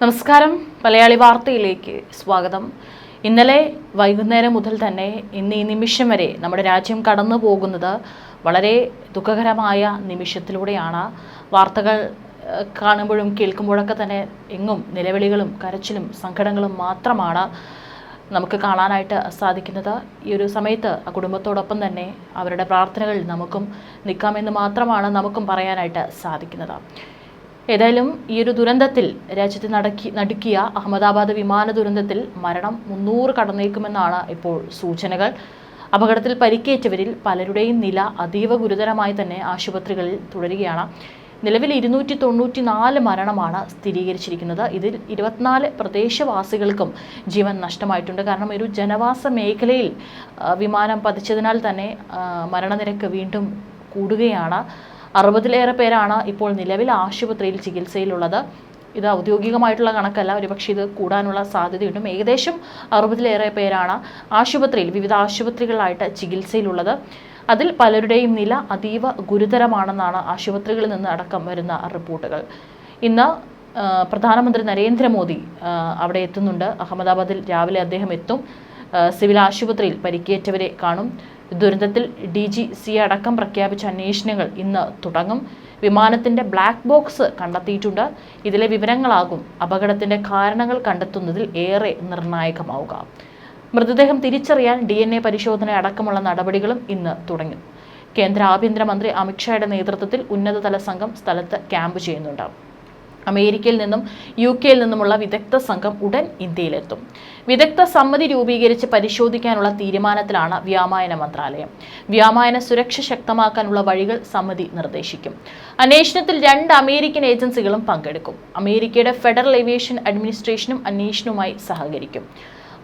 നമസ്കാരം. മലയാളി വാർത്തയിലേക്ക് സ്വാഗതം. ഇന്നലെ വൈകുന്നേരം മുതൽ തന്നെ ഇന്ന് ഈ നിമിഷം വരെ നമ്മുടെ രാജ്യം കടന്നു പോകുന്നത് വളരെ ദുഃഖകരമായ നിമിഷത്തിലൂടെയാണ്. വാർത്തകൾ കാണുമ്പോഴും കേൾക്കുമ്പോഴൊക്കെ തന്നെ എങ്ങും നിലവിളികളും കരച്ചിലും സങ്കടങ്ങളും മാത്രമാണ് നമുക്ക് കാണാനായിട്ട് സാധിക്കുന്നത്. ഈ ഒരു സമയത്ത് ആ കുടുംബത്തോടൊപ്പം തന്നെ അവരുടെ പ്രാർത്ഥനകളിൽ നമുക്കും നിൽക്കാമെന്ന് മാത്രമാണ് നമുക്കും പറയാനായിട്ട് സാധിക്കുന്നത്. ഏതായാലും ഈ ഒരു ദുരന്തത്തിൽ രാജ്യത്ത് നടക്കി നടുക്കിയ അഹമ്മദാബാദ് വിമാന ദുരന്തത്തിൽ മരണം മുന്നൂറ് കടന്നേക്കുമെന്നാണ് ഇപ്പോൾ സൂചനകൾ. അപകടത്തിൽ പരിക്കേറ്റവരിൽ പലരുടെയും നില അതീവ ഗുരുതരമായി തന്നെ ആശുപത്രികളിൽ തുടരുകയാണ്. നിലവിൽ ഇരുന്നൂറ്റി തൊണ്ണൂറ്റി നാല് മരണമാണ് സ്ഥിരീകരിച്ചിരിക്കുന്നത്. ഇതിൽ ഇരുപത്തിനാല് പ്രദേശവാസികൾക്കും ജീവൻ നഷ്ടമായിട്ടുണ്ട്. കാരണം ഒരു ജനവാസ മേഖലയിൽ വിമാനം പതിച്ചതിനാൽ തന്നെ മരണനിരക്ക് വീണ്ടും കൂടുകയാണ്. അറുപതിലേറെ പേരാണ് ഇപ്പോൾ നിലവിൽ ആശുപത്രിയിൽ ചികിത്സയിലുള്ളത്. ഇത് ഔദ്യോഗികമായിട്ടുള്ള കണക്കല്ല ഒരുപക്ഷെ ഇത് കൂടാനുള്ള സാധ്യതയുണ്ട്. ഏകദേശം അറുപതിലേറെ പേരാണ് ആശുപത്രിയിൽ വിവിധ ആശുപത്രികളിലായിട്ട് ചികിത്സയിലുള്ളത്. അതിൽ പലരുടെയും നില അതീവ ഗുരുതരമാണെന്നാണ് ആശുപത്രികളിൽ നിന്ന് അടക്കം വരുന്ന റിപ്പോർട്ടുകൾ. ഇന്ന് പ്രധാനമന്ത്രി നരേന്ദ്രമോദി അവിടെ എത്തുന്നുണ്ട്. അഹമ്മദാബാദിൽ രാവിലെ അദ്ദേഹം എത്തും. സിവിൽ ആശുപത്രിയിൽ പരിക്കേറ്റവരെ കാണും. ദുരന്തത്തിൽ ഡി ജി സി അടക്കം പ്രഖ്യാപിച്ച അന്വേഷണങ്ങൾ ഇന്ന് തുടങ്ങും. വിമാനത്തിന്റെ ബ്ലാക്ക് ബോക്സ് കണ്ടെത്തിയിട്ടുണ്ട്. ഇതിലെ വിവരങ്ങളാകും അപകടത്തിന്റെ കാരണങ്ങൾ കണ്ടെത്തുന്നതിൽ ഏറെ നിർണായകമാവുക. മൃതദേഹം തിരിച്ചറിയാൻ ഡി എൻ എ പരിശോധന അടക്കമുള്ള നടപടികളും ഇന്ന് തുടങ്ങും. കേന്ദ്ര ആഭ്യന്തരമന്ത്രി അമിത്ഷായുടെ നേതൃത്വത്തിൽ ഉന്നതതല സംഘം സ്ഥലത്ത് ക്യാമ്പ് ചെയ്യുന്നുണ്ട്. അമേരിക്കയിൽ നിന്നും യു കെയിൽ നിന്നുമുള്ള വിദഗ്ധ സംഘം ഉടൻ ഇന്ത്യയിലെത്തും. വിദഗ്ധ സമ്മതി രൂപീകരിച്ച് പരിശോധിക്കാനുള്ള തീരുമാനത്തിലാണ് വ്യാമായന മന്ത്രാലയം. വ്യാമായന സുരക്ഷ ശക്തമാക്കാനുള്ള വഴികൾ സമിതി നിർദ്ദേശിക്കും. അന്വേഷണത്തിൽ രണ്ട് അമേരിക്കൻ ഏജൻസികളും പങ്കെടുക്കും. അമേരിക്കയുടെ ഫെഡറൽ ഏവിയേഷൻ അഡ്മിനിസ്ട്രേഷനും അന്വേഷണവുമായി സഹകരിക്കും.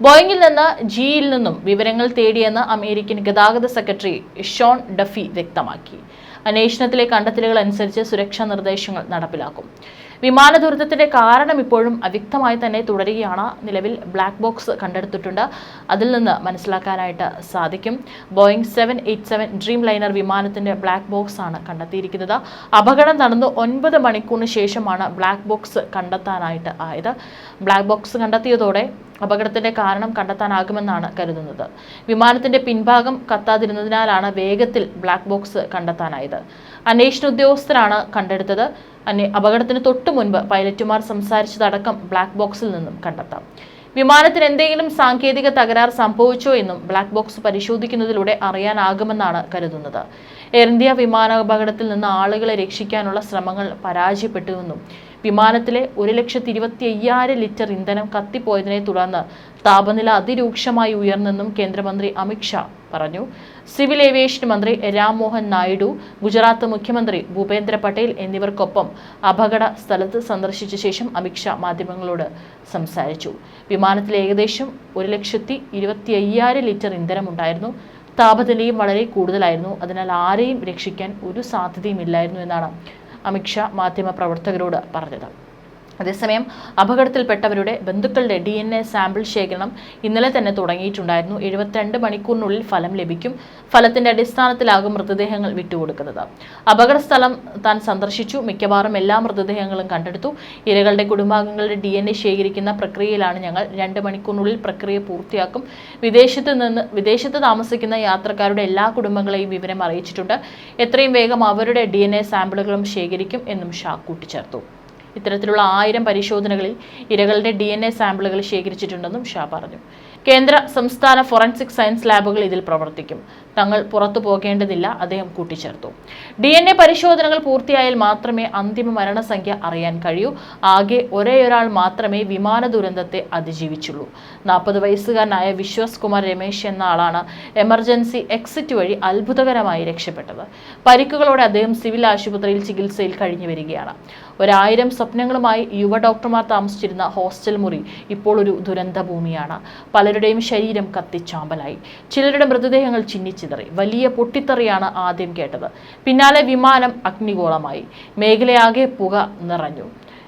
ബോയിങ്ങിൽ നിന്ന് ജിയിൽ നിന്നും വിവരങ്ങൾ തേടിയെന്ന് അമേരിക്കൻ ഗതാഗത സെക്രട്ടറി ഷോൺ ഡഫി വ്യക്തമാക്കി. അന്വേഷണത്തിലെ കണ്ടെത്തലുകൾ അനുസരിച്ച് സുരക്ഷാ നിർദ്ദേശങ്ങൾ നടപ്പിലാക്കും. വിമാന ദുരന്തത്തിന്റെ കാരണം ഇപ്പോഴും അവ്യക്തമായി തന്നെ തുടരുകയാണ്. നിലവിൽ ബ്ലാക്ക് ബോക്സ് കണ്ടെടുത്തിട്ടുണ്ട്. അതിൽ നിന്ന് മനസ്സിലാക്കാനായിട്ട് സാധിക്കും. Boeing seven eight seven Dreamliner വിമാനത്തിന്റെ ബ്ലാക്ക് ബോക്സ് ആണ് കണ്ടെത്തിയിരിക്കുന്നത്. അപകടം നടന്ന് ഒൻപത് മണിക്കൂറിന് ശേഷമാണ് ബ്ലാക്ക് ബോക്സ് കണ്ടെത്താനായിട്ട് ആയത്. ബ്ലാക്ക് ബോക്സ് കണ്ടെത്തിയതോടെ അപകടത്തിന്റെ കാരണം കണ്ടെത്താനാകുമെന്നാണ് കരുതുന്നത്. വിമാനത്തിന്റെ പിൻഭാഗം കത്താതിരുന്നതിനാലാണ് വേഗത്തിൽ ബ്ലാക്ക് ബോക്സ് കണ്ടെത്താനായത്. അന്വേഷണ ഉദ്യോഗസ്ഥരാണ് കണ്ടെടുത്തത്. അപകടത്തിന് തൊട്ടു മുൻപ് പൈലറ്റുമാർ സംസാരിച്ചതടക്കം ബ്ലാക്ക് ബോക്സിൽ നിന്നും കണ്ടെത്താം. വിമാനത്തിന് എന്തെങ്കിലും സാങ്കേതിക തകരാർ സംഭവിച്ചോ എന്നും ബ്ലാക്ക് ബോക്സ് പരിശോധിക്കുന്നതിലൂടെ അറിയാനാകുമെന്നാണ് കരുതുന്നത്. എയർ ഇന്ത്യ വിമാനാപകടത്തിൽ നിന്ന് ആളുകളെ രക്ഷിക്കാനുള്ള ശ്രമങ്ങൾ പരാജയപ്പെട്ടുവെന്നും വിമാനത്തിലെ ഒരു ലക്ഷത്തി ഇരുപത്തി അയ്യായിരം ലിറ്റർ ഇന്ധനം കത്തിപ്പോയതിനെ തുടർന്ന് താപനില അതിരൂക്ഷമായി ഉയർന്നെന്നും കേന്ദ്രമന്ത്രി അമിത്ഷാ പറഞ്ഞു. സിവിൽ ഏവിയേഷൻ മന്ത്രി രാംമോഹൻ നായിഡു ഗുജറാത്ത് മുഖ്യമന്ത്രി ഭൂപേന്ദ്ര പട്ടേൽ എന്നിവർക്കൊപ്പം അപകട സ്ഥലത്ത് സന്ദർശിച്ച ശേഷം അമിത്ഷാ മാധ്യമങ്ങളോട് സംസാരിച്ചു. വിമാനത്തിൽ ഏകദേശം ഒരു ലക്ഷത്തി ഇരുപത്തി അയ്യായിരം ലിറ്റർ ഇന്ധനമുണ്ടായിരുന്നു താപനിലയും വളരെ കൂടുതലായിരുന്നു. അതിനാൽ ആരെയും രക്ഷിക്കാൻ ഒരു സാധ്യതയും ഇല്ലായിരുന്നു എന്നാണ് അമിത്ഷാ മാധ്യമപ്രവർത്തകരോട് പറഞ്ഞത്. അതേസമയം അപകടത്തിൽപ്പെട്ടവരുടെ ബന്ധുക്കളുടെ ഡി എൻ എ സാമ്പിൾ ശേഖരണം ഇന്നലെ തന്നെ തുടങ്ങിയിട്ടുണ്ടായിരുന്നു. എഴുപത്തിരണ്ട് മണിക്കൂറിനുള്ളിൽ ഫലം ലഭിക്കും. ഫലത്തിന്റെ അടിസ്ഥാനത്തിലാകും മൃതദേഹങ്ങൾ വിട്ടുകൊടുക്കുന്നത്. അപകട സ്ഥലം താൻ സന്ദർശിച്ചു. മിക്കവാറും എല്ലാ മൃതദേഹങ്ങളും കണ്ടെടുത്തു. ഇരകളുടെ കുടുംബാംഗങ്ങളുടെ ഡി എൻ എ ശേഖരിക്കുന്ന പ്രക്രിയയിലാണ് ഞങ്ങൾ രണ്ട് മണിക്കൂറിനുള്ളിൽ പ്രക്രിയ പൂർത്തിയാക്കും. വിദേശത്ത് നിന്ന് വിദേശത്ത് താമസിക്കുന്ന യാത്രക്കാരുടെ എല്ലാ കുടുംബങ്ങളെയും വിവരം അറിയിച്ചിട്ടുണ്ട്. എത്രയും വേഗം അവരുടെ ഡി സാമ്പിളുകളും ശേഖരിക്കും എന്നും ഷാ കൂട്ടിച്ചേർത്തു. ഇത്തരത്തിലുള്ള ആയിരം പരിശോധനകളിൽ ഇരകളുടെ ഡി സാമ്പിളുകൾ ശേഖരിച്ചിട്ടുണ്ടെന്നും ഷാ പറഞ്ഞു. കേന്ദ്ര സംസ്ഥാന ഫോറൻസിക് സയൻസ് ലാബുകൾ ഇതിൽ പ്രവർത്തിക്കും. തങ്ങൾ പുറത്തു പോകേണ്ടതില്ല. അദ്ദേഹം കൂട്ടിച്ചേർത്തു. ഡി എൻ എ പരിശോധനകൾ പൂർത്തിയായാൽ മാത്രമേ അന്തിമ മരണസംഖ്യ അറിയാൻ കഴിയൂ. ആകെ ഒരേയൊരാൾ മാത്രമേ വിമാന ദുരന്തത്തെ അതിജീവിച്ചുള്ളൂ. നാൽപ്പത് വയസ്സുകാരനായ വിശ്വസ് കുമാർ രമേശ് എന്ന ആളാണ് എമർജൻസി എക്സിറ്റ് വഴി അത്ഭുതകരമായി രക്ഷപ്പെട്ടത്. പരിക്കുകളോടെ അദ്ദേഹം സിവിൽ ആശുപത്രിയിൽ ചികിത്സയിൽ കഴിഞ്ഞു വരികയാണ്. ഒരായിരം സ്വപ്നങ്ങളുമായി യുവ ഡോക്ടർമാർ താമസിച്ചിരുന്ന ഹോസ്റ്റൽ മുറി ഇപ്പോൾ ഒരു ദുരന്ത ഭൂമിയാണ് പലരുടെയും ശരീരം കത്തിച്ചാമ്പലായി. ചിലരുടെ മൃതദേഹങ്ങൾ ചിന്നിച്ചിതറി വലിയ പൊട്ടിത്തെറിയാണ് ആദ്യം കേട്ടത്. പിന്നാലെ വിമാനം അഗ്നിഗോളമായി. മേഖലയാകെ പുക നിറഞ്ഞു.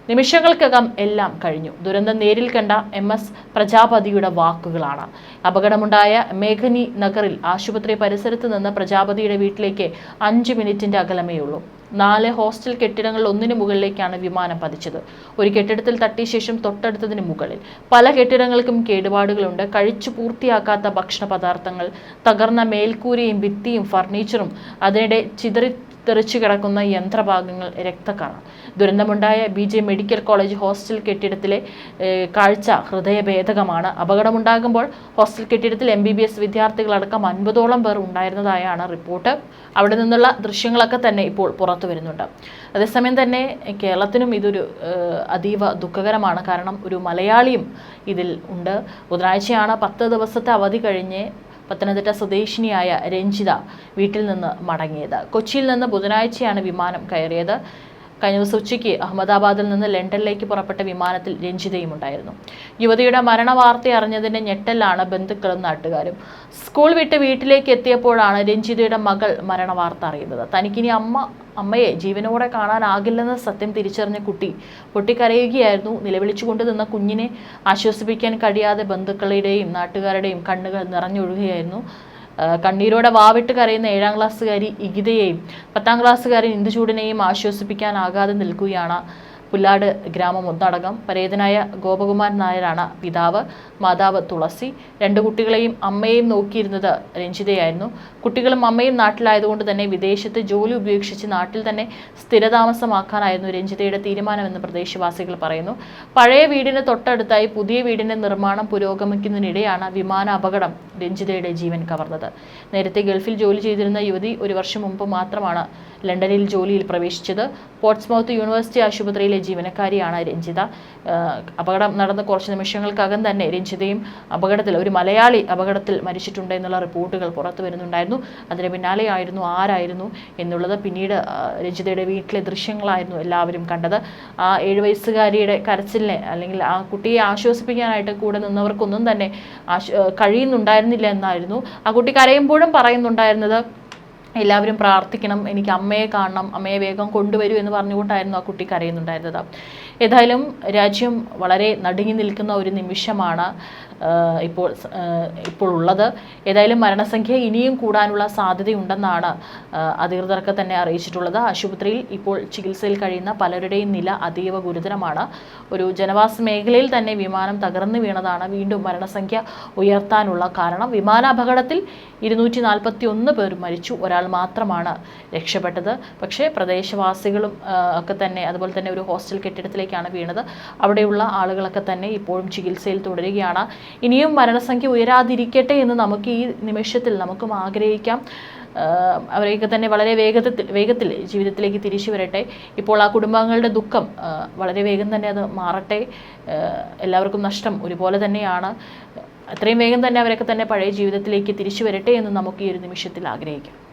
നിമിഷങ്ങൾക്കകം എല്ലാം കഴിഞ്ഞു. ദുരന്തം നേരിൽ കണ്ട എം എസ് പ്രജാപതിയുടെ വാക്കുകളാണ്. അപകടമുണ്ടായ മേഘനി നഗറിൽ ആശുപത്രി പരിസരത്ത് നിന്ന് പ്രജാപതിയുടെ വീട്ടിലേക്ക് അഞ്ച് മിനിറ്റിന്റെ അകലമേയുള്ളൂ. നാല് ഹോസ്റ്റൽ കെട്ടിടങ്ങളിൽ ഒന്നിനു മുകളിലേക്കാണ് വിമാനം പതിച്ചത്. ഒരു കെട്ടിടത്തിൽ തട്ടിയ ശേഷം തൊട്ടടുത്തതിന് മുകളിൽ. പല കെട്ടിടങ്ങൾക്കും കേടുപാടുകളുണ്ട്. കഴിച്ചു പൂർത്തിയാക്കാത്ത ഭക്ഷണ പദാർത്ഥങ്ങൾ തകർന്ന മേൽക്കൂരയും ഭിത്തിയും ഫർണിച്ചറും അതിനിടെ ചിതറി തെറിച്ചു കിടക്കുന്ന യന്ത്രഭാഗങ്ങൾ രക്തക്കാണ്. ദുരന്തമുണ്ടായ B J medical college hostel കെട്ടിടത്തിലെ കാഴ്ച ഹൃദയഭേദകമാണ്. അപകടമുണ്ടാകുമ്പോൾ ഹോസ്റ്റൽ കെട്ടിടത്തിൽ എം ബി ബി എസ് വിദ്യാർത്ഥികളടക്കം അൻപതോളം പേർ ഉണ്ടായിരുന്നതായാണ് റിപ്പോർട്ട്. അവിടെ നിന്നുള്ള ദൃശ്യങ്ങളൊക്കെ തന്നെ ഇപ്പോൾ പുറത്തു വരുന്നുണ്ട്. അതേസമയം തന്നെ കേരളത്തിനും ഇതൊരു അതീവ ദുഃഖകരമാണ്. കാരണം ഒരു മലയാളിയും ഇതിൽ ഉണ്ട്. ബുധനാഴ്ചയാണ് പത്ത് ദിവസത്തെ അവധി കഴിഞ്ഞ് പത്തനംതിട്ട സ്വദേശിനിയായ രഞ്ജിത വീട്ടിൽ നിന്ന് മടങ്ങിയത്. കൊച്ചിയിൽ നിന്ന് ബുധനാഴ്ചയാണ് വിമാനം കയറിയത്. കഴിഞ്ഞ ദിവസം ഉച്ചയ്ക്ക് അഹമ്മദാബാദിൽ നിന്ന് ലണ്ടനിലേക്ക് പുറപ്പെട്ട വിമാനത്തിൽ രഞ്ജിതയും ഉണ്ടായിരുന്നു. യുവതിയുടെ മരണവാർത്ത അറിഞ്ഞതിന്റെ ഞെട്ടലാണ് ബന്ധുക്കളും നാട്ടുകാരും. സ്കൂൾ വിട്ട് വീട്ടിലേക്ക് എത്തിയപ്പോഴാണ് രഞ്ജിതയുടെ മകൾ മരണവാർത്ത അറിയുന്നത്. തനിക്കിനി അമ്മ അമ്മയെ ജീവനോടെ കാണാനാകില്ലെന്ന സത്യം തിരിച്ചറിഞ്ഞ കുട്ടി പൊട്ടിക്കരയുകയായിരുന്നു. നിലവിളിച്ചുകൊണ്ട് നിന്ന കുഞ്ഞിനെ ആശ്വസിപ്പിക്കാൻ കഴിയാതെ ബന്ധുക്കളുടെയും നാട്ടുകാരുടെയും കണ്ണുകൾ നിറഞ്ഞൊഴുകുകയായിരുന്നു. കണ്ണീരോടെ വാവിട്ട് കരയുന്ന ഏഴാം ക്ലാസ്സുകാരി ഇഗിതയെയും പത്താം ക്ലാസ്സുകാരി ഇന്ദുചൂടിനെയും ആശ്വസിപ്പിക്കാനാകാതെ നിൽക്കുകയാണ്. പുല്ലാട് ഗ്രാമം ഒന്നടങ്കം പരേതനായ ഗോപകുമാരൻ നായരാണ് പിതാവ് മാതാവ് തുളസി. രണ്ട് കുട്ടികളെയും അമ്മയെയും നോക്കിയിരുന്നത് രഞ്ജിതയായിരുന്നു. കുട്ടികളും അമ്മയും നാട്ടിലായതുകൊണ്ട് തന്നെ വിദേശത്ത് ജോലി ഉപേക്ഷിച്ച് നാട്ടിൽ തന്നെ സ്ഥിരതാമസമാക്കാനായിരുന്നു രഞ്ജിതയുടെ തീരുമാനമെന്ന് പ്രദേശവാസികൾ പറയുന്നു. പഴയ വീടിന് തൊട്ടടുത്തായി പുതിയ വീടിന്റെ നിർമ്മാണം പുരോഗമിക്കുന്നതിനിടെയാണ് വിമാന അപകടം രഞ്ജിതയുടെ ജീവൻ കവർന്നത്. നേരത്തെ ഗൾഫിൽ ജോലി ചെയ്തിരുന്ന യുവതി ഒരു വർഷം മുമ്പ് മാത്രമാണ് ലണ്ടനിൽ ജോലിയിൽ പ്രവേശിച്ചത്. പോർട്സ്മൗത്ത് യൂണിവേഴ്സിറ്റി ആശുപത്രിയിലെ ജീവനക്കാരിയാണ് രഞ്ജിത. അപകടം നടന്ന കുറച്ച് നിമിഷങ്ങൾക്കകം തന്നെ രഞ്ജിതയും അപകടത്തിൽ ഒരു മലയാളി അപകടത്തിൽ മരിച്ചിട്ടുണ്ട് എന്നുള്ള റിപ്പോർട്ടുകൾ പുറത്തു വരുന്നുണ്ടായിരുന്നു. അതിന് പിന്നാലെയായിരുന്നു ആരായിരുന്നു എന്നുള്ളത്. പിന്നീട് രഞ്ജിതയുടെ വീട്ടിലെ ദൃശ്യങ്ങളായിരുന്നു എല്ലാവരും കണ്ടത്. ആ ഏഴ് വയസ്സുകാരിയുടെ കരച്ചിലിനെ അല്ലെങ്കിൽ ആ കുട്ടിയെ ആശ്വസിപ്പിക്കാനായിട്ട് കൂടെ നിന്നവർക്കൊന്നും തന്നെ ആശ് ആഹ് കഴിയുന്നുണ്ടായിരുന്നില്ല എന്നായിരുന്നു. ആ കുട്ടി കരയുമ്പോഴും പറയുന്നുണ്ടായിരുന്നത് എല്ലാവരും പ്രാർത്ഥിക്കണം എനിക്ക് അമ്മയെ കാണണം അമ്മയെ വേഗം കൊണ്ടുവരൂ എന്ന് പറഞ്ഞുകൊണ്ടായിരുന്നു ആ കുട്ടി കരയുന്നുണ്ടായിരുന്നത്. ഏതായാലും രാജ്യം വളരെ നടുങ്ങി നിൽക്കുന്ന ഒരു നിമിഷമാണ്. ഇപ്പോൾ ഇപ്പോൾ ഉള്ളത് ഏതായാലും മരണസംഖ്യ ഇനിയും കൂടാനുള്ള സാധ്യതയുണ്ടെന്നാണ് അധികൃതർക്ക് തന്നെ അറിയിച്ചിട്ടുള്ളത്. ആശുപത്രിയിൽ ഇപ്പോൾ ചികിത്സയിൽ കഴിയുന്ന പലരുടെയും നില അതീവ ഗുരുതരമാണ്. ഒരു ജനവാസ മേഖലയിൽ തന്നെ വിമാനം തകർന്നു വീണതാണ് വീണ്ടും മരണസംഖ്യ ഉയർത്താനുള്ള കാരണം. വിമാനാപകടത്തിൽ ഇരുന്നൂറ്റി നാൽപ്പത്തി ഒന്ന് പേർ മരിച്ചു. ഒരാൾ മാത്രമാണ് രക്ഷപ്പെട്ടത്. പക്ഷേ പ്രദേശവാസികളും ഒക്കെ തന്നെ അതുപോലെ തന്നെ ഒരു ഹോസ്റ്റൽ കെട്ടിടത്തിലേക്കാണ് വീണത്. അവിടെയുള്ള ആളുകളൊക്കെ തന്നെ ഇപ്പോഴും ചികിത്സയിൽ തുടരുകയാണ്. ഇനിയും മരണസംഖ്യ ഉയരാതിരിക്കട്ടെ എന്ന് നമുക്ക് ഈ നിമിഷത്തിൽ നമുക്കും ആഗ്രഹിക്കാം. അവരൊക്കെ തന്നെ വളരെ വേഗത്തിൽ വേഗത്തിൽ ജീവിതത്തിലേക്ക് തിരിച്ചു വരട്ടെ. ഇപ്പോൾ ആ കുടുംബാംഗങ്ങളുടെ ദുഃഖം വളരെ വേഗം തന്നെ അത് മാറട്ടെ. എല്ലാവർക്കും നഷ്ടം ഒരുപോലെ തന്നെയാണ്. അത്രയും വേഗം തന്നെ അവരൊക്കെ തന്നെ പഴയ ജീവിതത്തിലേക്ക് തിരിച്ചു വരട്ടെ എന്ന് നമുക്ക് ഈ ഒരു നിമിഷത്തിൽ ആഗ്രഹിക്കാം.